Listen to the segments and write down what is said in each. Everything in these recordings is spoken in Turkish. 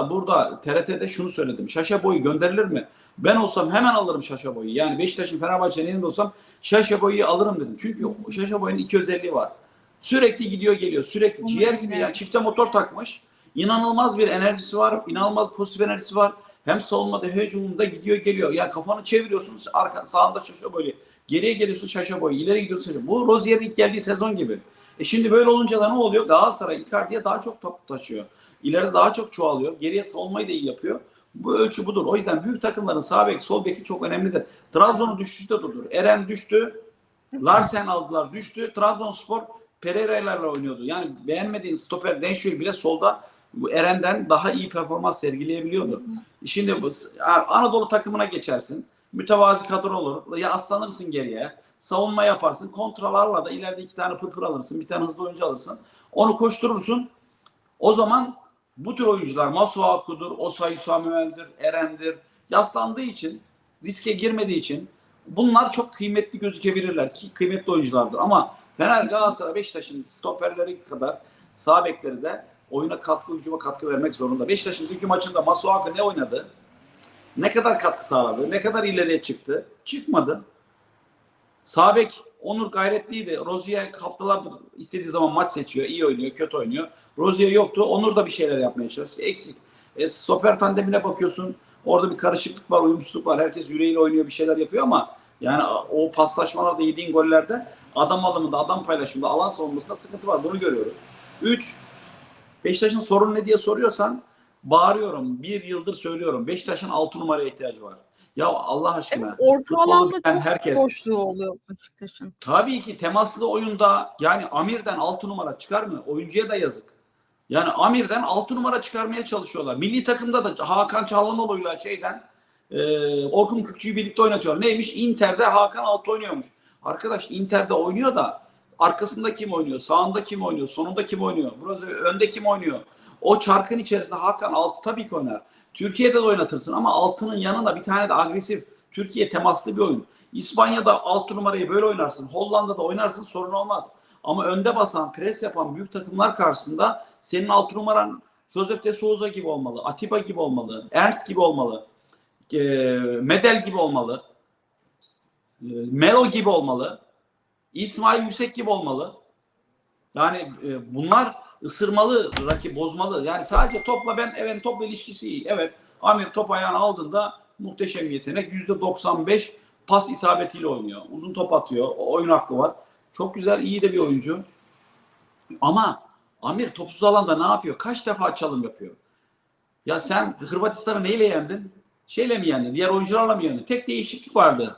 da burada TRT'de şunu söyledim. Şaşa boyu gönderilir mi? Ben olsam hemen alırım Şaşa boyu. Yani Beşiktaş'ın Fenerbahçe'nin elinde olsam Şaşa boyu alırım dedim. Çünkü Şaşa boyunun iki özelliği var. Sürekli gidiyor geliyor. Sürekli ciğer gibi yani çifte motor takmış. İnanılmaz bir enerjisi var. inanılmaz pozitif enerjisi var. Hem savunmada hem hücumunda gidiyor geliyor. Yani kafanı çeviriyorsun arka, sağında Şaşa boyu. Geriye geliyorsun Şaşa boyu. ileri gidiyorsun Şaşa Bu Rozier'in ilk geldiği sezon gibi. E şimdi böyle olunca da ne oluyor? Galatasaray Icardi'ye daha çok top taşıyor. İleride daha çok çoğalıyor. Geriye savunmayı da iyi yapıyor. Bu ölçü budur. O yüzden büyük takımların sağ bek, sol beki çok önemlidir. Trabzon'un düşüşte durdur. Eren düştü. Larsen aldılar düştü. Trabzonspor Pereira'larla oynuyordu. Yani beğenmediğin stoper Denşül bile solda Eren'den daha iyi performans sergileyebiliyordu. Şimdi bu Anadolu takımına geçersin. Mütevazi kadro olur. Ya aslanırsın geriye. Savunma yaparsın. Kontralarla da ileride iki tane pırpır alırsın. Bir tane hızlı oyuncu alırsın. Onu koşturursun. O zaman bu tür oyuncular Masuaku'dur, Osay Samuel'dir, Eren'dir. Yaslandığı için, riske girmediği için bunlar çok kıymetli gözükebilirler ki kıymetli oyunculardır. Ama Fener, Galatasaray, Beşiktaş'ın stoperleri kadar sağ bekleri de oyuna katkı, hücuma katkı vermek zorunda. Beşiktaş'ın dünkü maçında Masuaku ne oynadı? Ne kadar katkı sağladı? Ne kadar ileriye çıktı? Çıkmadı. Sağ bek Onur gayretliydi. Rozier haftalardır istediği zaman maç seçiyor. İyi oynuyor, kötü oynuyor. Rozier yoktu. Onur da bir şeyler yapmaya çalıştı. Eksik. E, stoper tandemine bakıyorsun. Orada bir karışıklık var, uyumsuzluk var. Herkes yüreğiyle oynuyor, bir şeyler yapıyor ama yani o paslaşmalarda yediğin gollerde adam alımında, adam paylaşımında, alan savunmasında sıkıntı var. Bunu görüyoruz. 3. Beşiktaş'ın sorunu ne diye soruyorsan bağırıyorum. Bir yıldır söylüyorum. Beşiktaş'ın 6 numaraya ihtiyacı var. Ya Allah aşkına. Evet orta alanda çok herkes- boşluğu oluyor Beşiktaş'ın. Tabii ki temaslı oyunda yani Amir'den 6 numara çıkar mı? Oyuncuya da yazık. Yani Amir'den 6 numara çıkarmaya çalışıyorlar. Milli takımda da Hakan Çalhanoğlu'yla şeyden e, Orkun Kükçü'yü birlikte oynatıyor. Neymiş? Inter'de Hakan 6 oynuyormuş. Arkadaş Inter'de oynuyor da arkasında kim oynuyor? Sağında kim oynuyor? Sonunda kim oynuyor? Burası önde kim oynuyor? O çarkın içerisinde Hakan 6 tabii ki oynar. Türkiye'de de oynatırsın ama altının yanında bir tane de agresif Türkiye temaslı bir oyun. İspanya'da 6 numarayı böyle oynarsın. Hollanda'da oynarsın sorun olmaz. Ama önde basan, pres yapan büyük takımlar karşısında senin 6 numaran Josef de Souza gibi olmalı. Atiba gibi olmalı. Ernst gibi olmalı. e, Medel gibi olmalı. e, Melo gibi olmalı. İsmail Yüksek gibi olmalı. Yani e, bunlar ısırmalı, rakip bozmalı. Yani sadece topla ben evet topla ilişkisi iyi. Evet Amir top ayağına aldığında muhteşem yetenek. Yüzde 95 pas isabetiyle oynuyor. Uzun top atıyor. O oyun aklı var. Çok güzel, iyi de bir oyuncu. Ama Amir topsuz alanda ne yapıyor? Kaç defa çalım yapıyor? Ya sen Hırvatistan'ı neyle yendin? Şeyle mi yendin? Diğer oyuncularla mı yendin? Tek değişiklik vardı.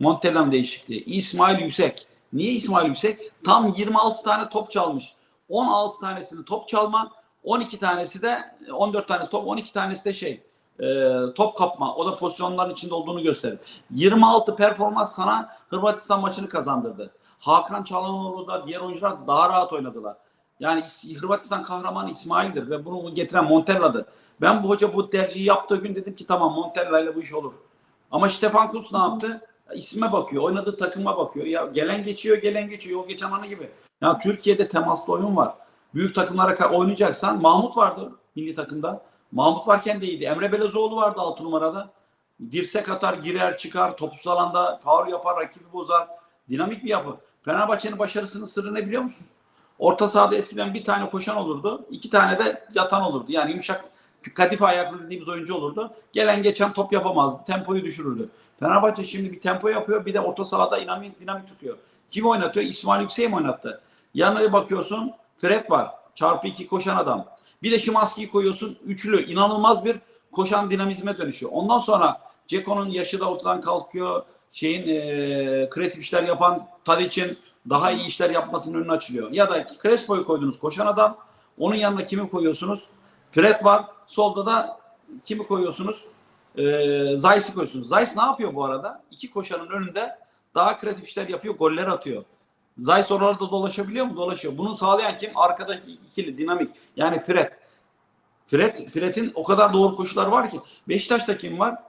Montenegro değişikliği. İsmail Yüksek. Niye İsmail Yüksek? Tam 26 tane top çalmış. 16 tanesini top çalma, 12 tanesi de 14 tanesi top, 12 tanesi de şey e, top kapma. O da pozisyonların içinde olduğunu gösterir. 26 performans sana Hırvatistan maçını kazandırdı. Hakan Çalhanoğlu da diğer oyuncular daha rahat oynadılar. Yani İs- Hırvatistan kahramanı İsmail'dir ve bunu getiren Montella'dır. Ben bu hoca bu tercihi yaptığı gün dedim ki tamam Montella ile bu iş olur. Ama Stefan Kutz ne yaptı? İsme bakıyor, oynadığı takıma bakıyor. Ya gelen geçiyor, gelen geçiyor. Yol geçen anı gibi. Ya Türkiye'de temaslı oyun var. Büyük takımlara oynayacaksan Mahmut vardı milli takımda. Mahmut varken de iyiydi. Emre Belezoğlu vardı 6 numarada. Dirsek atar, girer, çıkar, topsuz alanda faul yapar, rakibi bozar. Dinamik bir yapı. Fenerbahçe'nin başarısının sırrı ne biliyor musun? Orta sahada eskiden bir tane koşan olurdu. iki tane de yatan olurdu. Yani yumuşak kadife ayaklı dediğimiz oyuncu olurdu. Gelen geçen top yapamazdı. Tempoyu düşürürdü. Fenerbahçe şimdi bir tempo yapıyor. Bir de orta sahada dinamik, dinamik tutuyor. Kim oynatıyor? İsmail Yüksek'i mi oynattı? Yanına bakıyorsun Fred var. Çarpı iki koşan adam. Bir de Şimanski'yi koyuyorsun. Üçlü. inanılmaz bir koşan dinamizme dönüşüyor. Ondan sonra Ceko'nun yaşı da ortadan kalkıyor. Şeyin eee kreatif işler yapan Tadic'in daha iyi işler yapmasının önünü açılıyor. Ya da Crespo'yu koydunuz koşan adam. Onun yanına kimi koyuyorsunuz? Fred var. Solda da kimi koyuyorsunuz? Ee, Zayis'i koyuyorsunuz. Zayis ne yapıyor bu arada? İki koşanın önünde daha kreatif işler yapıyor. Goller atıyor. Zayis oralarda dolaşabiliyor mu? Dolaşıyor. Bunu sağlayan kim? Arkadaki ikili dinamik. Yani Fred. Fred, Fred'in o kadar doğru koşular var ki. Beşiktaş'ta kim var?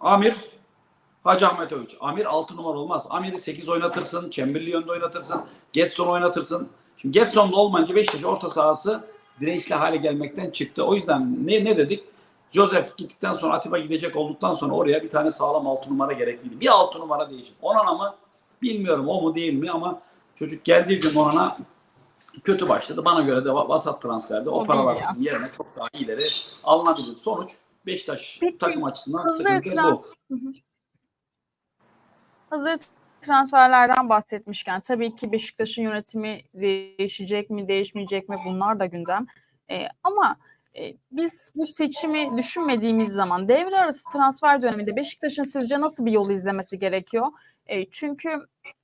Amir, Hacı Ahmetoviç. Amir 6 numara olmaz. Amir'i 8 oynatırsın. Çemberli yönde oynatırsın. Getson oynatırsın. Şimdi Getson'da olmayınca Beşiktaş orta sahası dirençli hale gelmekten çıktı. O yüzden ne, ne dedik? Joseph gittikten sonra Atiba gidecek olduktan sonra oraya bir tane sağlam altı numara gerekliydi. Bir altı numara değişik. Onana mı? Bilmiyorum o mu değil mi ama çocuk geldiği gün Onana kötü başladı. Bana göre de va- vasat transferde o, O paralar yerine çok daha iyileri alınabilir. Sonuç Beşiktaş Peki, takım açısından Hazır sıkıntı trans. Hazır transferlerden bahsetmişken tabii ki Beşiktaş'ın yönetimi değişecek mi, değişmeyecek mi bunlar da gündem. Ee, ama e, biz bu seçimi düşünmediğimiz zaman devre arası transfer döneminde Beşiktaş'ın sizce nasıl bir yol izlemesi gerekiyor? E, çünkü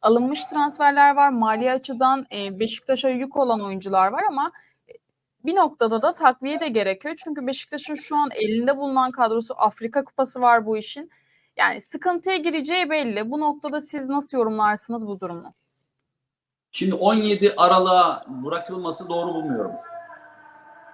alınmış transferler var, mali açıdan e, Beşiktaş'a yük olan oyuncular var ama e, bir noktada da takviye de gerekiyor. Çünkü Beşiktaş'ın şu an elinde bulunan kadrosu Afrika Kupası var bu işin. Yani sıkıntıya gireceği belli. Bu noktada siz nasıl yorumlarsınız bu durumu? Şimdi 17 Aralık'a bırakılması doğru bulmuyorum.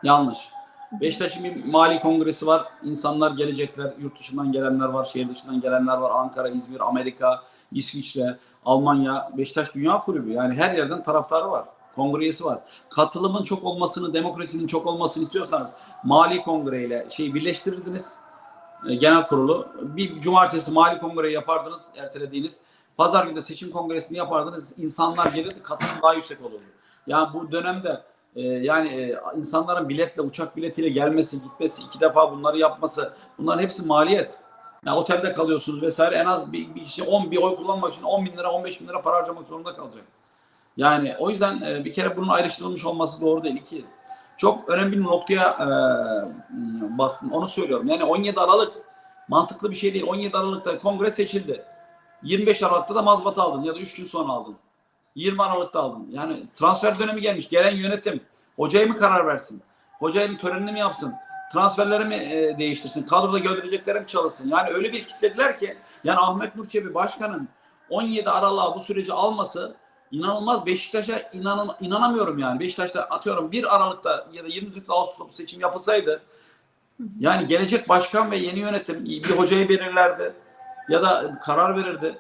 Yanlış. Beşiktaş'ın bir mali kongresi var. İnsanlar gelecekler. Yurt dışından gelenler var. Şehir dışından gelenler var. Ankara, İzmir, Amerika, İsviçre, Almanya. Beşiktaş Dünya Kulübü. Yani her yerden taraftarı var. Kongresi var. Katılımın çok olmasını, demokrasinin çok olmasını istiyorsanız mali kongreyle şeyi birleştirirdiniz. E, genel kurulu. Bir cumartesi mali kongreyi yapardınız, ertelediğiniz. Pazar günü de seçim kongresini yapardınız. İnsanlar gelirdi, katılım daha yüksek olurdu. Yani bu dönemde e, yani e, insanların biletle, uçak biletiyle gelmesi, gitmesi, iki defa bunları yapması, bunların hepsi maliyet. Yani otelde kalıyorsunuz vesaire en az bir, bir kişi 10 bir oy kullanmak için 10 bin lira, 15 bin lira para harcamak zorunda kalacak. Yani o yüzden e, bir kere bunun ayrıştırılmış olması doğru değil. İki, çok önemli bir noktaya e, bastın. Onu söylüyorum. Yani 17 Aralık mantıklı bir şey değil. 17 Aralık'ta kongre seçildi. 25 Aralık'ta da mazbat aldın ya da 3 gün sonra aldın. 20 Aralık'ta aldın. Yani transfer dönemi gelmiş. Gelen yönetim hocaya mı karar versin? Hocayın törenini mi yapsın? Transferleri mi e, değiştirsin? Kadroda gönderecekleri mi çalışsın? Yani öyle bir kitlediler ki yani Ahmet Nur Çebi başkanın 17 Aralık'a bu süreci alması inanılmaz. Beşiktaş'a inan, inanamıyorum yani. Beşiktaş'ta atıyorum 1 Aralık'ta ya da 24 Ağustos seçim yapılsaydı yani gelecek başkan ve yeni yönetim bir hocayı belirlerdi ya da karar verirdi.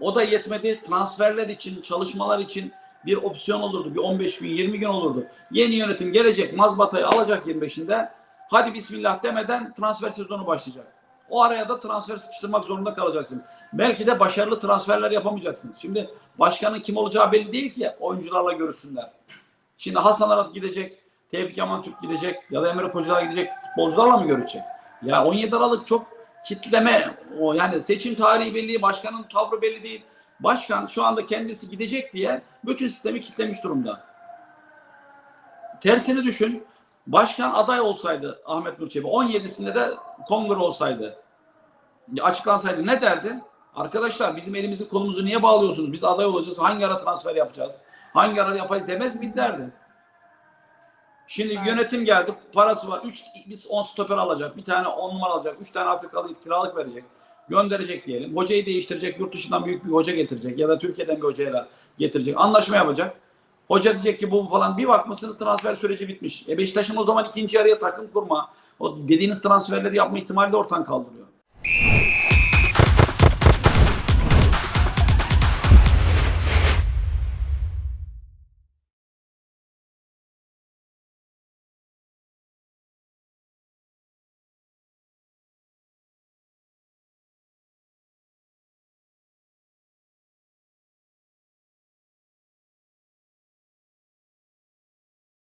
O da yetmedi. Transferler için, çalışmalar için bir opsiyon olurdu. Bir 15 gün, 20 gün olurdu. Yeni yönetim gelecek, mazbatayı alacak 25'inde. Hadi bismillah demeden transfer sezonu başlayacak. O araya da transfer sıkıştırmak zorunda kalacaksınız. Belki de başarılı transferler yapamayacaksınız. Şimdi başkanın kim olacağı belli değil ki oyuncularla görüşsünler. Şimdi Hasan Arat gidecek, Tevfik Yaman Türk gidecek ya da Emre Kocalar gidecek futbolcularla mı görüşecek? Ya 17 Aralık çok kitleme o yani seçim tarihi belli, başkanın tavrı belli değil. Başkan şu anda kendisi gidecek diye bütün sistemi kitlemiş durumda. Tersini düşün. Başkan aday olsaydı Ahmet Nur Çebi 17'sinde de kongre olsaydı açıklansaydı ne derdi? Arkadaşlar bizim elimizi kolumuzu niye bağlıyorsunuz? Biz aday olacağız. Hangi ara transfer yapacağız? Hangi ara yapacağız demez mi derdi? Şimdi Evet. yönetim geldi. Parası var. 3 biz 10 stoper alacak. Bir tane 10 numara alacak. 3 tane Afrikalı kiralık verecek. Gönderecek diyelim. Hocayı değiştirecek. Yurt dışından büyük bir hoca getirecek. Ya da Türkiye'den bir hocayla getirecek. Anlaşma yapacak. Hoca diyecek ki bu falan. Bir bakmışsınız transfer süreci bitmiş. E Beşiktaş'ın o zaman ikinci yarıya takım kurma. O dediğiniz transferleri yapma ihtimali de ortadan kaldırıyor.